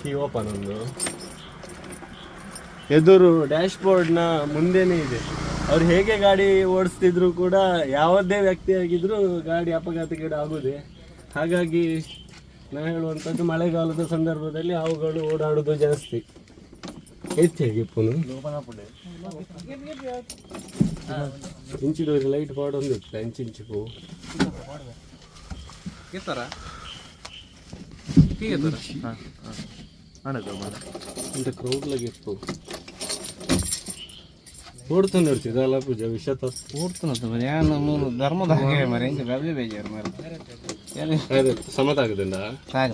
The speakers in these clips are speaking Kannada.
ಕೀ ಓಪನ್ ಒಂದು. ಎದುರು ಡ್ಯಾಶ್ ಬೋರ್ಡ್ನ ಮುಂದೆನೇ ಇದೆ. ಅವ್ರು ಹೇಗೆ ಗಾಡಿ ಓಡಿಸ್ತಿದ್ರು ಕೂಡ ಯಾವುದೇ ವ್ಯಕ್ತಿ ಆಗಿದ್ರು ಗಾಡಿ ಅಪಘಾತಗೀಡು ಆಗುದೆ ಹಾಗಾಗಿ ನಾ ಹೇಳುವಂಥದ್ದು ಮಳೆಗಾಲದ ಸಂದರ್ಭದಲ್ಲಿ ಅವುಗಳು ಓಡಾಡೋದು ಜಾಸ್ತಿ. ಹೆಚ್ಚಾಗಿ ಪುನು? ಇಂಚಿದು ಲೈಟ್ ಪಾಡೊಂದು ಇತ್ತು ಇಂಚಿಂಚು ಪೂ ಇರ್ತಾರ ಇಂಥ ಕ್ರೌಡ್ಲಾಗ ಇತ್ತು ಓಡ್ತಾನೆ ಇರ್ತಿದ್ದ ಅಲ್ಲ ಪೂಜೆ ವಿಷತ ಓಡ್ತಾನಂತ ಮರಿ. ನಮ್ಮ ಧರ್ಮದ ಹಾಗೆ ಮರಿ ಹಿಂಗೆ ಗಬ್ಲಿ ಬೇಜಾರು ಮರಿ. ಅದೇ ಸಮತ ಆಗದಿಂದ ಸಾಗ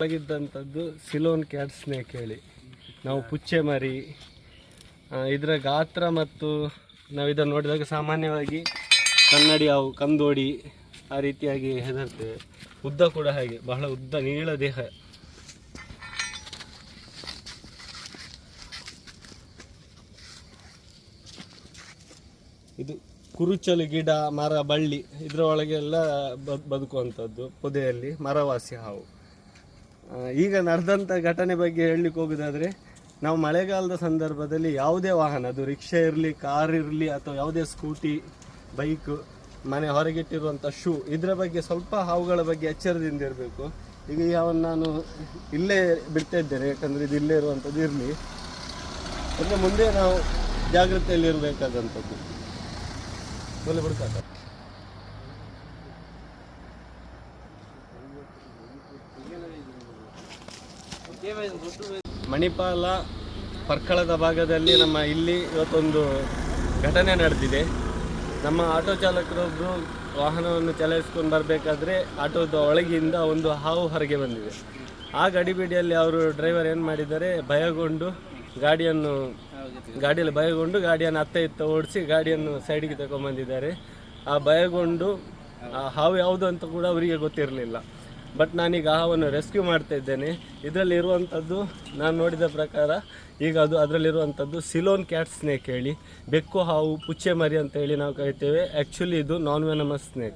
ಒಳಗಿದ್ದಂಥದ್ದು ಸಿಲೋನ್ ಕ್ಯಾಟ್ ಸ್ನೇಕ್ ಹೇಳಿ. ನಾವು ಪುಚ್ಚೆ ಮರಿ ಇದರ ಗಾತ್ರ ಮತ್ತು ನಾವು ಇದನ್ನು ನೋಡಿದಾಗ ಸಾಮಾನ್ಯವಾಗಿ ಕನ್ನಡಿ ಅವು ಕಂದೋಡಿ ಆ ರೀತಿಯಾಗಿ ಹೆದರ್ತೇವೆ ಉದ್ದ ಕೂಡ ಹಾಗೆ, ಬಹಳ ಉದ್ದ ನೀಳ ದೇಹ. ಇದು ಕುರುಚಲು ಗಿಡ, ಮರ, ಬಳ್ಳಿ ಇದರ ಒಳಗೆಲ್ಲ ಬದ್- ಬದುಕುವಂಥದ್ದು, ಪೊದೆಯಲ್ಲಿ, ಮರವಾಸಿ ಹಾವು. ಈಗ ನಡೆದಂಥ ಘಟನೆ ಬಗ್ಗೆ ಹೇಳಲಿಕ್ಕೆ ಹೋಗೋದಾದರೆ, ನಾವು ಮಳೆಗಾಲದ ಸಂದರ್ಭದಲ್ಲಿ ಯಾವುದೇ ವಾಹನ, ಅದು ರಿಕ್ಷಾ ಇರಲಿ, ಕಾರ್ ಇರಲಿ, ಅಥವಾ ಯಾವುದೇ ಸ್ಕೂಟಿ, ಬೈಕ್ ಮನೆ ಹೊರಗಿಟ್ಟಿರುವಂಥ ಶೂ, ಇದರ ಬಗ್ಗೆ ಸ್ವಲ್ಪ ಹಾವುಗಳ ಬಗ್ಗೆ ಎಚ್ಚರದಿಂದ ಇರಬೇಕು. ಈಗ ಯಾವ ನಾನು ಇಲ್ಲೇ ಬಿಡ್ತಾ ಇದ್ದೇನೆ, ಯಾಕಂದರೆ ಇದು ಇಲ್ಲೇ ಇರುವಂಥದ್ದು ಇರಲಿ. ಅಂದರೆ ಮುಂದೆ ನಾವು ಜಾಗ್ರತೆಯಲ್ಲಿ ಇರಬೇಕಾದಂಥದ್ದು. ಒಳ್ಳೆ ಬಿಡ್ತಾರೆ ಮಣಿಪಾಲ ಪರ್ಕಳದ ಭಾಗದಲ್ಲಿ ನಮ್ಮ ಇಲ್ಲಿ ಇವತ್ತೊಂದು ಘಟನೆ ನಡೆದಿದೆ. ನಮ್ಮ ಆಟೋ ಚಾಲಕರೊಬ್ಬರು ವಾಹನವನ್ನು ಚಲಾಯಿಸ್ಕೊಂಡು ಬರಬೇಕಾದ್ರೆ ಆಟೋದ ಒಳಗಿಂದ ಒಂದು ಹಾವು ಹೊರಗೆ ಬಂದಿದೆ. ಆ ಗಡಿಬಿಡಿಯಲ್ಲಿ ಅವರು ಡ್ರೈವರ್ ಏನು ಮಾಡಿದ್ದಾರೆ? ಭಯಗೊಂಡು ಗಾಡಿಯನ್ನು ಗಾಡಿಯಲ್ಲಿ ಭಯಗೊಂಡು ಗಾಡಿಯನ್ನು ಅತ್ತ ಇತ್ತ ಓಡಿಸಿ ಗಾಡಿಯನ್ನು ಸೈಡಿಗೆ ತಗೊಂಡ್ಬಂದಿದ್ದಾರೆ ಆ ಭಯಗೊಂಡು ಆ ಹಾವು ಯಾವುದು ಅಂತ ಕೂಡ ಅವರಿಗೆ ಗೊತ್ತಿರಲಿಲ್ಲ. ಬಟ್ ನಾನೀಗ ಹಾವನ್ನು ರೆಸ್ಕ್ಯೂ ಮಾಡ್ತಾ ಇದ್ದೇನೆ. ಇದರಲ್ಲಿ ಇರುವಂಥದ್ದು ನಾನು ನೋಡಿದ ಪ್ರಕಾರ, ಈಗ ಅದು ಅದರಲ್ಲಿರುವಂಥದ್ದು ಸಿಲೋನ್ ಕ್ಯಾಟ್ ಸ್ನೇಕ್ ಹೇಳಿ. ಬೆಕ್ಕು, ಹಾವು, ಪುಚ್ಚೆ ಮರಿ ಅಂತ ಹೇಳಿ ನಾವು ಕರಿತೇವೆ. ಆ್ಯಕ್ಚುಲಿ ಇದು ನಾನ್ ವೆನಮಸ್ ಸ್ನೇಕ್